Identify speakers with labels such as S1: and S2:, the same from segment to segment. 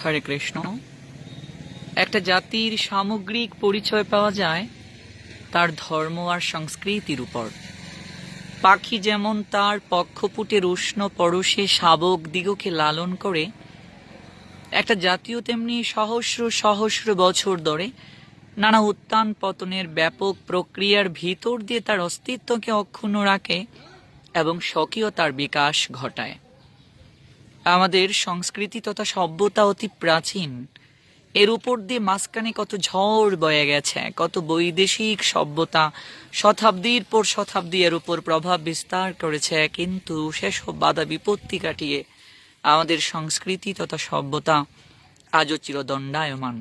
S1: হরে কৃষ্ণ। একটা জাতির সামগ্রিক পরিচয় পাওয়া যায় তার ধর্ম আর সংস্কৃতির উপর। পাখি যেমন তার পক্ষপুটের উষ্ণ পরশে শাবক দিগকে লালন করে, একটা জাতীয় তেমনি সহস্র সহস্র বছর ধরে নানা উত্থান পতনের ব্যাপক প্রক্রিয়ার ভিতর দিয়ে তার অস্তিত্বকে অক্ষুণ্ণ রাখে এবং স্বকীয়তার বিকাশ ঘটায়। আমাদের সংস্কৃতি তথা সভ্যতা অতি প্রাচীন। এর উপর দিয়ে মাঝখানে কত ঝড় বয়ে গেছে, কত বৈদেশিক সভ্যতা শতাব্দীর পর শতাব্দী এর উপর প্রভাব বিস্তার করেছে, কিন্তু সেসব বাধা বিপত্তি কাটিয়ে আমাদের সংস্কৃতি তথা সভ্যতা আজও চিরদণ্ডায়মান।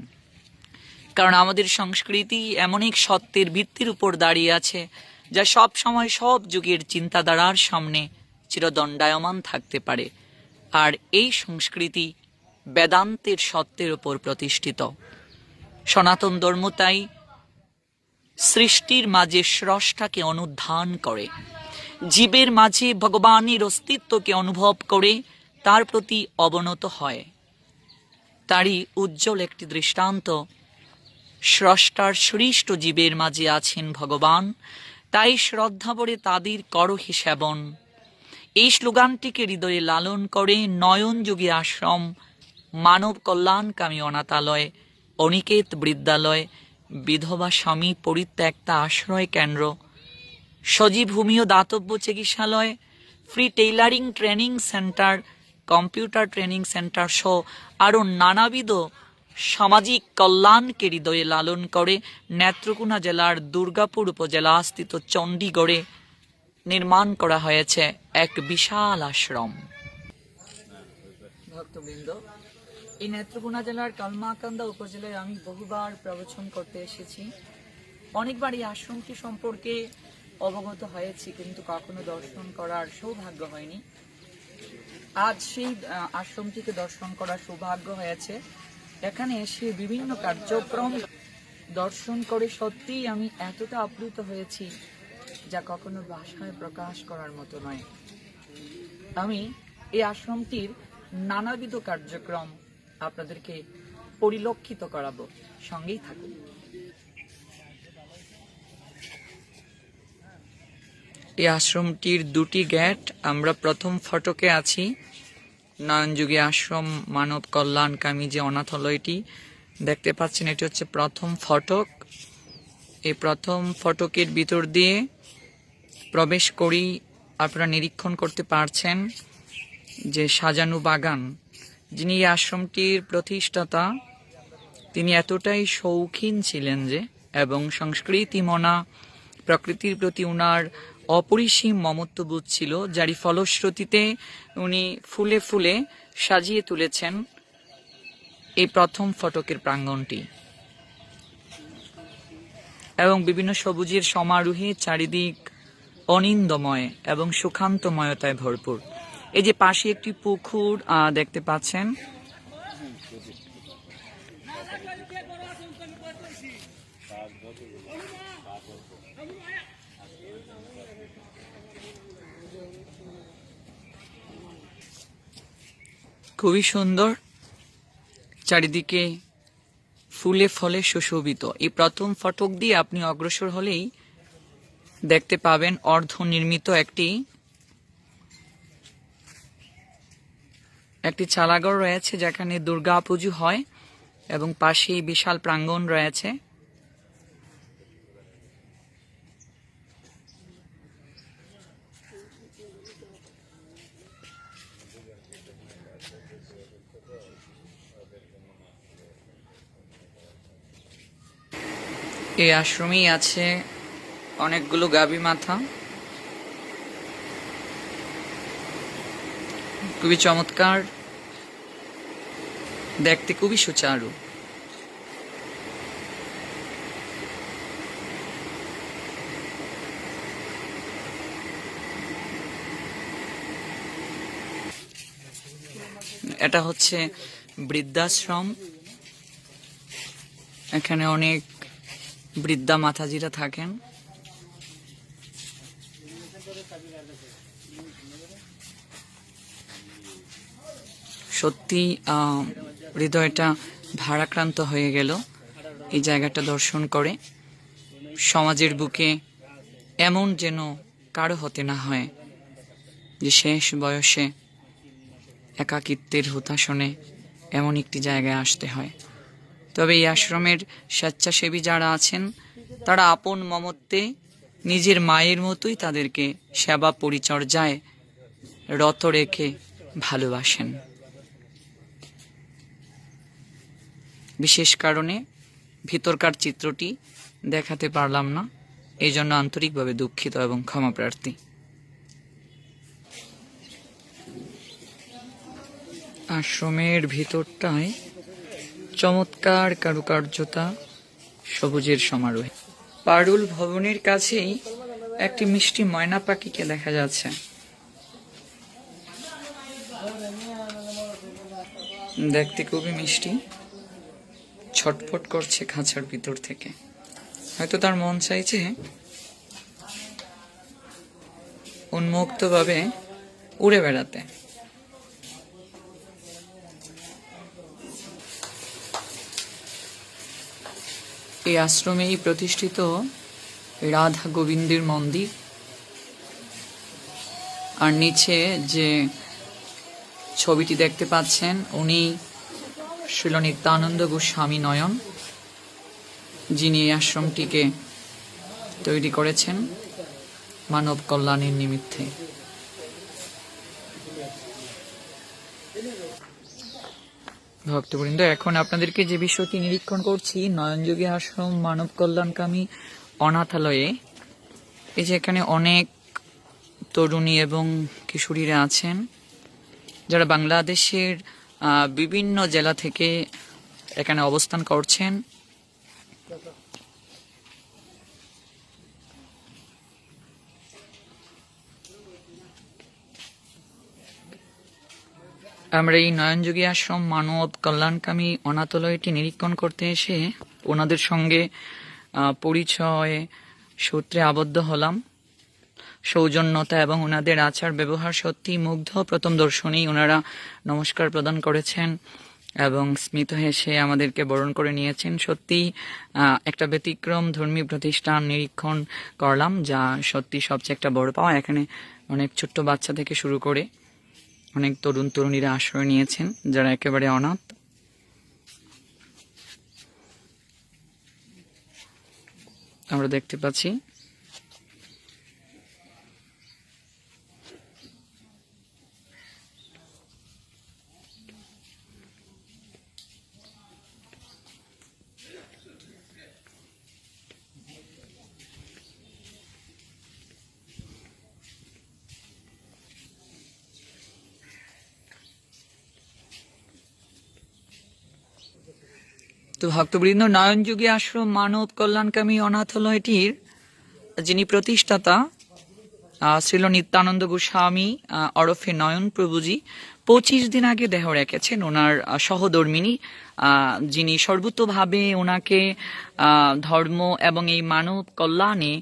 S1: কারণ আমাদের সংস্কৃতি এমন এক সত্যের ভিত্তির উপর দাঁড়িয়ে আছে, যা সব সময় সব যুগের চিন্তাধারার সামনে চিরদণ্ডায়মান থাকতে পারে। আর এই সংস্কৃতি বেদান্তের সত্যের উপর প্রতিষ্ঠিত। সনাতন ধর্ম তাই সৃষ্টির মাঝে স্রষ্টাকে অনুধান করে, জীবের মাঝে ভগবানের অস্তিত্বকে অনুভব করে তার প্রতি অবনত হয়। তারই উজ্জ্বল একটি দৃষ্টান্ত, স্রষ্টার সৃষ্ট জীবের মাঝে আছেন ভগবান, তাই শ্রদ্ধা ভরে তাদের করহি সেবন এই স্লোগানটিকে হৃদয়ে লালন করে নয়ন যোগী আশ্রম, মানব কল্যাণকামী অনাথালয়, অনিকেত বিদ্যালয় বিধবা স্বামী পরিত্যক্তা আশ্রয় কেন্দ্র, সজীব ভূমি ও দাতব্য চিকিৎসালয় free tailoring training centre computer training centre সহ আরও নানাবিধ সামাজিক কল্যাণকে হৃদয়ে লালন করে নেত্রকোনা জেলার দুর্গাপুর উপজেলা উপজেলাস্থিত চণ্ডীগড়ে। নির্মাণ করা হয়েছে এক বিশাল আশ্রম। ভক্তবৃন্দ, এই নেত্রকোনা জেলার কালমাকান্দা উপজেলায় আমি বহুবার প্রবচন করতে এসেছি। অনেকবার এই আশ্রমটি সম্পর্কে অবগত হয়েছি, কিন্তু কখনো দর্শন করার সৌভাগ্য হয়নি। আজ সেই আশ্রমটিকে দর্শন করার সৌভাগ্য হয়েছে। এখানে এসে বিভিন্ন কার্যক্রম দর্শন করে সত্যিই আমি এতটা আপ্লুত হয়েছি যা কখনো ভাষায় প্রকাশ করার মতো নয়। আমি এই আশ্রমটির নানাবিধ কার্যক্রম আপনাদেরকে পরিলক্ষিত করাবো। সঙ্গেই থাকুন। এই আশ্রমটির দুটি গেট আমরা প্রথম ফটকে আছি। নয়নযুগী আশ্রম, মানব কল্যাণকামী যে অনাথালয়টি। দেখতে পাচ্ছেন, এটি হচ্ছে প্রথম ফটক। এই প্রথম ফটকের ভিতর দিয়ে প্রবেশ করি আপনারা নিরীক্ষণ করতে পারছেন যে সাজানো বাগান, যিনি এই আশ্রমটির প্রতিষ্ঠাতা, তিনি এতটাই শৌখিন ছিলেন যে, এবং সংস্কৃতি মনা, প্রকৃতির প্রতি উনার অপরিসীম মমত্ববোধ ছিল, যারই ফলশ্রুতিতে উনি ফুলে ফুলে সাজিয়ে তুলেছেন এই প্রথম ফটকের প্রাঙ্গণটি এবং বিভিন্ন সবুজের সমারোহে চারিদিক অনিন্দময় এবং সুখান্তময়তায় ভরপুর। এই যে পাশে একটি পুকুর দেখতে পাচ্ছেন। খুবই সুন্দর। চারিদিকে ফুলে ফলে সুশোভিত। এই প্রথম ফটক দিয়ে আপনি অগ্রসর হলেই দেখতে পাবেন অর্ধ নির্মিত একটি একটি চালাঘর রয়েছে যেখানে দুর্গা পুজো হয় এবং পাশেই বিশাল প্রাঙ্গণ রয়েছে। এই আশ্রমেই আছে অনেকগুলো গাভী মাথা। খুবই চমৎকার। দেখতে খুবই সুচারু। এটা হচ্ছে বৃদ্ধাশ্রম। এখানে অনেক বৃদ্ধা মাথাজিরা থাকেন। সত্যি হৃদয়টা ভারাক্রান্ত হয়ে গেল। এই জায়গাটা দর্শন করে। সমাজের বুকে এমন যেন কারও হতে না হয় যে শেষ বয়সে একাকিত্বের হুতাশনে এমন একটি জায়গায় আসতে হয়। তবে এই আশ্রমের স্বেচ্ছাসেবী যারা আছেন, তারা আপন মমত্বে নিজের মায়ের মতোই তাদেরকে সেবা পরিচর্যায় রত রেখে ভালোবাসেন। বিশেষ কারণে ভিতরকার চিত্রটি দেখাতে পারলাম না এই জন্য আন্তরিকভাবে দুঃখিত এবং ক্ষমা প্রার্থী। আশ্রমের ভিতরটায় চমৎকার কারুকার্যতা সবুজের সমারোহে। পারুল ভবনের কাছেই একটি মিষ্টি ময়না পাখিকে দেখা যাচ্ছে। দেখতে খুবই মিষ্টি। ছটফট করছে খাঁচার ভিতর থেকে। হয়তো তার মন চাইছে উন্মুক্তভাবে উড়ে বেড়াতে। এই আশ্রমেই প্রতিষ্ঠিত রাধা গোবিন্দের মন্দির। আর নিচে যে ছবিটি দেখতে পাচ্ছেন, উনি শিল নিত্যানন্দ গোস্বামী নয়ন, যিনি এই আশ্রমটিকে তৈরি করেছেন মানব কল্যাণের নিমিত্তে। ভক্তবৃন্দ, এখন আপনাদেরকে যে বিষয়টি নিরীক্ষণ করছি, নয়নযোগী আশ্রম, মানব কল্যাণকামী অনাথালয়ে। এই যে এখানে অনেক তরুণী এবং কিশোরীরা আছেন, যারা বাংলাদেশের বিভিন্ন জেলা থেকে এখানে অবস্থান করছেন। আমরা এই নয়নযোগী আশ্রম, মানব কল্যাণকামী অনাথালয়টি নিরীক্ষণ করতে এসে ওনাদের সঙ্গে পরিচয় সূত্রে আবদ্ধ হলাম। সৌজন্যতা এবং ওনাদের আচার ব্যবহার সত্যি মুগ্ধ। প্রথম দর্শনেই ওনারা নমস্কার প্রদান করেছেন এবং স্মিত হেসে আমাদেরকে বরণ করে নিয়েছেন। সত্যি একটা ব্যতিক্রম ধর্মী প্রতিষ্ঠান নিরীক্ষণ করলাম, যা সত্যি সবচেয়ে একটা বড় পাওয়া। এখানে অনেক ছোট্ট বাচ্চা থেকে শুরু করে অনেক তরুণ তরুণীরা আশ্রয় নিয়েছেন যারা একেবারে অনাথ। আমরা দেখতে পাচ্ছি ভক্তবৃন্দ নয়নযোগী আশ্রম মানব কল্যাণকামী অনাথালয়টির যিনি প্রতিষ্ঠাতা শ্রীল নিত্যানন্দ গোস্বামী অরফে নয়ন প্রভুজি, পঁচিশ দিন আগে দেহ রেখেছেন ওনার সহধর্মিনী যিনি সর্বতভাবে ওনাকে ধর্ম এবং এই মানব কল্যাণে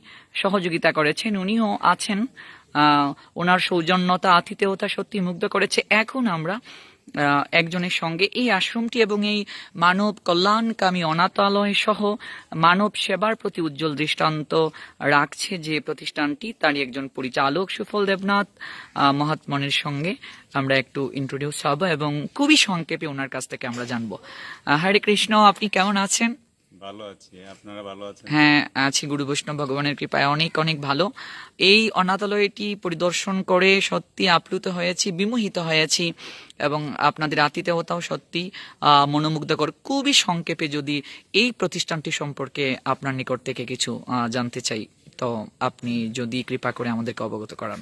S1: সহযোগিতা করেছেন, উনিও আছেন। ওনার সৌজন্যতা, আতিথেয়তা সত্যি মুগ্ধ করেছে। এখন আমরা একজনের সঙ্গে এই আশ্রমটি এবং এই মানব কল্যাণকামী অনাথালয় সহ মানব সেবার প্রতি উজ্জ্বল দৃষ্টান্ত রাখছে যে প্রতিষ্ঠানটি। তারই একজন পরিচালক সুফল দেবনাথ মহাত্মনের সঙ্গে আমরা একটু ইন্ট্রোডিউস হব এবং খুবই সংক্ষেপে ওনার কাছ থেকে আমরা জানব। হরে কৃষ্ণ, আপনি কেমন আছেন?
S2: ভালো আছি আপনারা ভালো আছেন?
S1: হ্যাঁ আছি গুরু বৈষ্ণব ভগবানের কৃপায়। অনেক অনেক ভালো। এই অনাথালয়টি পরিদর্শন করে সত্যি আপ্লুত হয়েছি বিমোহিত হয়েছি এবং আপনাদের আতিথেয়তাও সত্যি মনোমুগ্ধকর। খুবই সংক্ষেপে যদি এই প্রতিষ্ঠানটি সম্পর্কে আপনার নিকট থেকে কিছু জানতে চাই তো আপনি যদি কৃপা করে আমাদেরকে অবগত করান।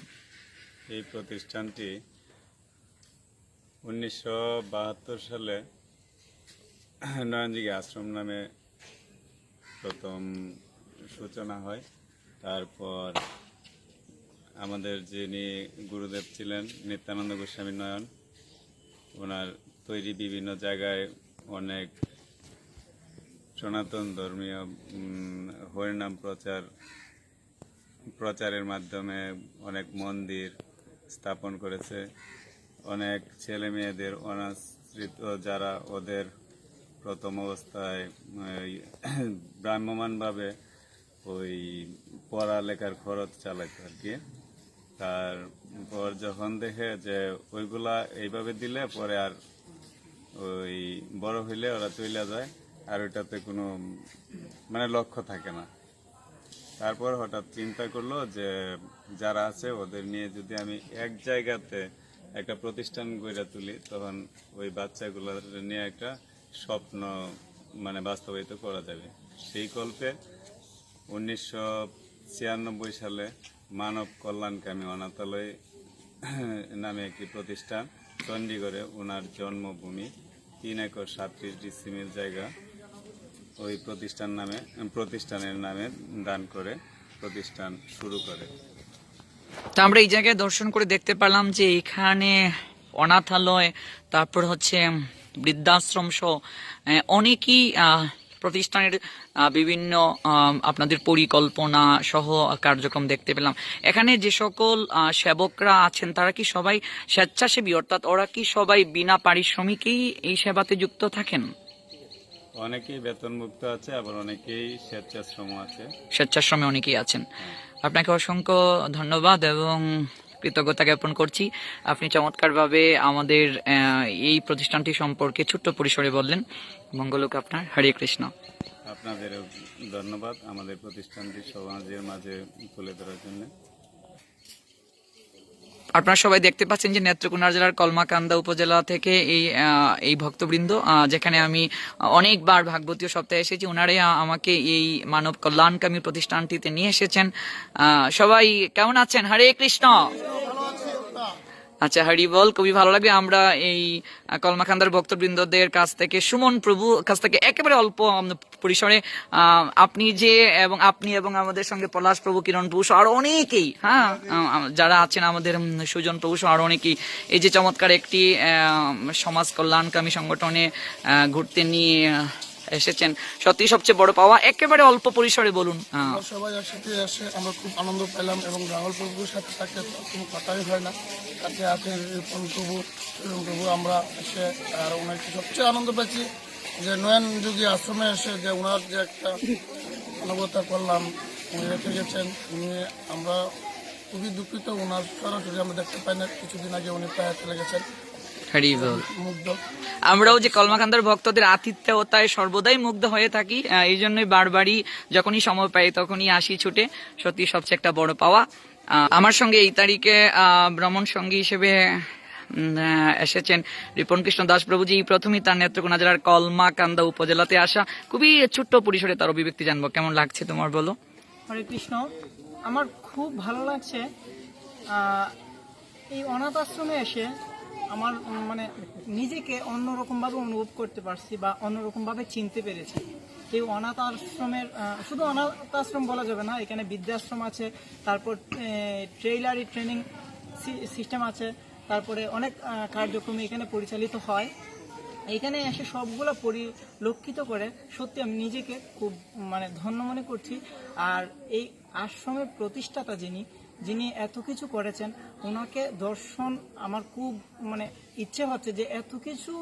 S2: এই প্রতিষ্ঠানটি উনিশশো বাহাত্তর সালে নয়নজিগি আশ্রম নামে প্রথম সূচনা হয়। তারপর আমাদের যিনি গুরুদেব ছিলেন, নিত্যানন্দ গোস্বামী নয়ন, ওনার তৈরি বিভিন্ন জায়গায় অনেক সনাতন ধর্মীয় হরিনাম প্রচার, প্রচারের মাধ্যমে অনেক মন্দির স্থাপন করেছে। অনেক ছেলে মেয়েদের নেতৃত্ব যারা ওদের প্রথম অবস্থায়, ওই ভ্রাম্যমাণভাবে ওই পড়ালেখার খরচ চালাইতো আর কি। তারপর যখন দেখে যে ওইগুলা এইভাবে দিলে পরে আর ওই বড় হইলে ওরা চলে যায়, আর ওইটাতে কোনো মানে লক্ষ্য থাকে না। তারপর হঠাৎ চিন্তা করল যে যারা আছে ওদের নিয়ে যদি আমি এক জায়গাতে একটা প্রতিষ্ঠান গড়ে তুলি, তখন ওই বাচ্চাগুলোর নিয়ে একটা স্বপ্ন মানে বাস্তবায়িত করা যাবে। সেই কল্পে উনিশশো ছিয়ানব্বই সালে মানব কল্যাণকামী অনাথালয় নামে একটি প্রতিষ্ঠান চণ্ডীগড়ে ওনার জন্মভূমি তিন একর সাতত্রিশ ডিসিমের জায়গা ওই প্রতিষ্ঠান নামে, প্রতিষ্ঠানের নামে দান করে প্রতিষ্ঠান শুরু করে।
S1: তো আমরা এই জায়গায় দর্শন করে দেখতে পেলাম যে এখানে অনাথালয়, তারপর হচ্ছে বৃদ্ধাশ্রম সহ অনেকই প্রতিষ্ঠানের বিভিন্ন আপনাদের পরিকল্পনা সহ কার্যক্রম দেখতে পেলাম। এখানে যে সকল সেবকরা আছেন তারা কি সবাই স্বেচ্ছাসেবী? অর্থাৎ ওরা কি সবাই বিনা পারিশ্রমিকেই এই সেবাতে যুক্ত থাকেন?
S2: অনেকেই বেতনমুক্ত আছে আবার অনেকেই স্বেচ্ছাশ্রম আছে।
S1: স্বেচ্ছাশ্রমে অনেকেই আছেন। আপনাকে অসংখ্য ধন্যবাদ এবং কৃতজ্ঞতা জ্ঞাপন করছি। আপনি চমৎকারভাবে আমাদের এই প্রতিষ্ঠানটি সম্পর্কে ছোট্ট পরিসরে বললেন। মঙ্গলক আপনার। হরে কৃষ্ণ।
S2: আপনাদের ধন্যবাদ আমাদের প্রতিষ্ঠানটি সমাজের মাঝে তুলে ধরার জন্য।
S1: আপনারা সবাই দেখতে পাচ্ছেন যে নেত্রকোনা জেলার কলমাকান্দা উপজেলা থেকে এই এই ভক্তবৃন্দ যেখানে আমি অনেকবার ভাগবতীয় সপ্তাহে এসেছি ওনারাই আমাকে এই মানব কল্যাণকামী প্রতিষ্ঠানটিতে নিয়ে এসেছেন। সবাই কেমন আছেন? হরে কৃষ্ণ! আচ্ছা হরি বল খুবই ভালো লাগবে আমরা এই কলমাখান্দার ভক্তবৃন্দদের কাছ থেকে, সুমন প্রভু কাছ থেকে একেবারে অল্প পরিসরে আপনি যে এবং আপনি এবং আমাদের সঙ্গে পলাশ প্রভু, কিরণ প্রভু আরও অনেকেই হ্যাঁ যারা আছেন আমাদের সুজন প্রভু আরও অনেকেই, এই যে চমৎকার একটি সমাজ কল্যাণকামী সংগঠনে ঘুরতে নিয়ে এসেছেন। সত্যি সবচেয়ে বড় পাওয়া, একেবারে অল্প পরিসরে বলুন।
S3: আমরা সবাই একসাথে এসে আমরা খুব আনন্দ পেলাম এবং রাহুল প্রভুর সাথে থাকলে তো কোনো কথাই হয় না। তাতে আছেন প্রভু প্রভু, আমরা এসে আর ওনাকে সবচেয়ে আনন্দ পেয়েছি যে নয়ন যুগী আশ্রমে এসে যে ওনার যে একটা মানবতা করলাম, উনি রেখে গেছেন। উনি আমরা খুবই দুঃখিত, ওনার সরাসরি আমরা দেখতে পাই না। কিছুদিন আগে উনি প্রায় চলে গেছেন।
S1: হরি আমরাও যে কলমাকান্দার ভক্তদের আতিথ্যতায় সর্বদাই মুগ্ধ হয়ে থাকি এই জন্যই বারবারই যখনই সময় পাই তখনই আসি ছুটে। সত্যি সবচেয়ে একটা বড় পাওয়া। আমার সঙ্গে এই তারিখে ভ্রমণ সঙ্গী হিসেবে এসেছেন রিপন কৃষ্ণ দাস প্রভুজি প্রথমেই তার নেত্রকোনা জেলার কলমাকান্দা উপজেলাতে আসা। খুবই ছোট্ট পরিসরে তার অভিব্যক্তি জানব। কেমন লাগছে তোমার বলো?
S4: হরে কৃষ্ণ। আমার খুব ভালো লাগছে এই অনাথ আশ্রমে এসে আমার মানে নিজেকে অন্যরকমভাবে অনুভব করতে পারছি বা অন্যরকমভাবে চিনতে পেরেছি। এই অনাথ আশ্রমের শুধু অনাথ আশ্রম বলা যাবে না, এখানে বৃদ্ধাশ্রম আছে, তারপর ট্রেইলারি ট্রেনিং সিস্টেম আছে, তারপরে অনেক কার্যক্রম এখানে পরিচালিত হয়। এখানে এসে সবগুলো পরিলক্ষিত করে সত্যি আমি নিজেকে খুব মানে ধন্য মনে করছি। আর এই আশ্রমের প্রতিষ্ঠাতা যিনি যিনি এত কিছু করেছেন ওনাকে দর্শন আমার খুব মানে ইচ্ছে হচ্ছে যে এত কিছু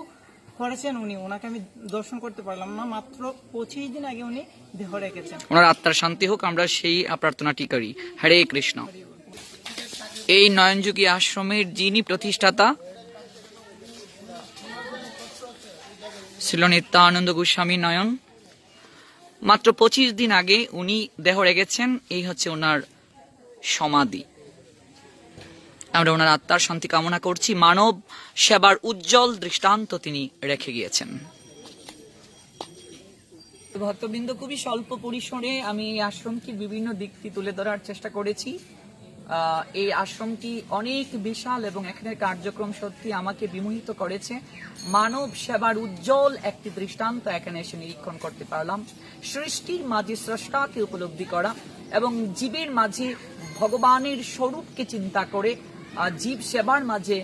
S4: করেছেন উনি ওনাকে আমি দর্শন করতে পারলাম না, মাত্র পঁচিশ দিন আগে উনি দেহ রেখেছেন।
S1: ওনার আত্মার শান্তি হোক, আমরা সেই প্রার্থনাটি করি। হরে কৃষ্ণ। এই নয়নযুগী আশ্রমের যিনি প্রতিষ্ঠাতা ছিল নিত্যানন্দ গোস্বামী নয়ন, মাত্র পঁচিশ দিন আগে উনি দেহ রেগেছেন এই হচ্ছে ওনার সমাধি। আমরা ওনার আত্মার শান্তি কামনা করছি। মানব সেবার উজ্জ্বল দৃষ্টান্ত তিনি রেখে গিয়েছেন। ভক্তবৃন্দ, খুবই স্বল্প পরিসরে আমি এই আশ্রমটির বিভিন্ন দিকটি তুলে ধরার চেষ্টা করেছি। এই আশ্রমটি অনেক বিশাল এবং এখানের কার্যক্রম সত্যি আমাকে বিমোহিত করেছে। মানব সেবার উজ্জ্বল একটি দৃষ্টান্ত এখানে এসে নিরীক্ষণ করতে পারলাম। সৃষ্টির মাঝে স্রষ্টাকে উপলব্ধি করা এবং জীবের মাঝে ভগবানের স্বরূপকে চিন্তা করে জীব সেবার মাঝে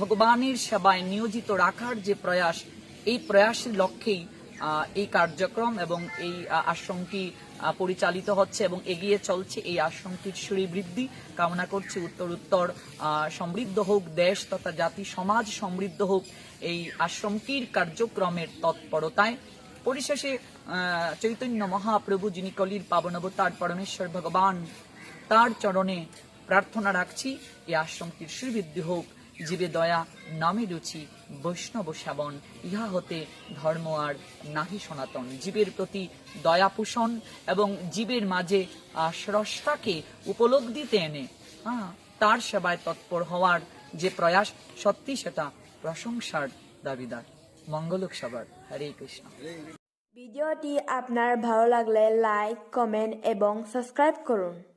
S1: ভগবানের সেবায় নিয়োজিত রাখার যে প্রয়াস, এই প্রয়াসের লক্ষ্যেই এই কার্যক্রম এবং এই আশ্রমটি পরিচালিত হচ্ছে এবং এগিয়ে চলছে এই আশ্রমটির সুরি বৃদ্ধি কামনা করছি উত্তর উত্তর সমৃদ্ধ হোক দেশ তথা জাতি, সমাজ সমৃদ্ধ হোক এই আশ্রমটির কার্যক্রমের তৎপরতায়। পরিশেষে চৈতন্য মহাপ্রভু যিনি কলির পাবনবতার পরমেশ্বর ভগবান, তার চরণে প্রার্থনা রাখছি, এই আশ্রমটির শ্রীবৃদ্ধি হোক। জীবে দয়া নামে রুচি বৈষ্ণব শ্যাবন ইহা হতে ধর্ম আর নাহি সনাতন। জীবের প্রতি দয়া পোষণ এবং জীবের মাঝে স্রষ্টাকে উপলব্ধিতে এনে হ্যাঁ, তার সেবায় তৎপর হওয়ার যে প্রয়াস সত্যি সেটা প্রশংসার দাবিদার। মঙ্গলক সবার। হরে কৃষ্ণ।
S5: ভিডিওটি আপনার ভালো লাগলে লাইক কমেন্ট এবং সাবস্ক্রাইব করুন।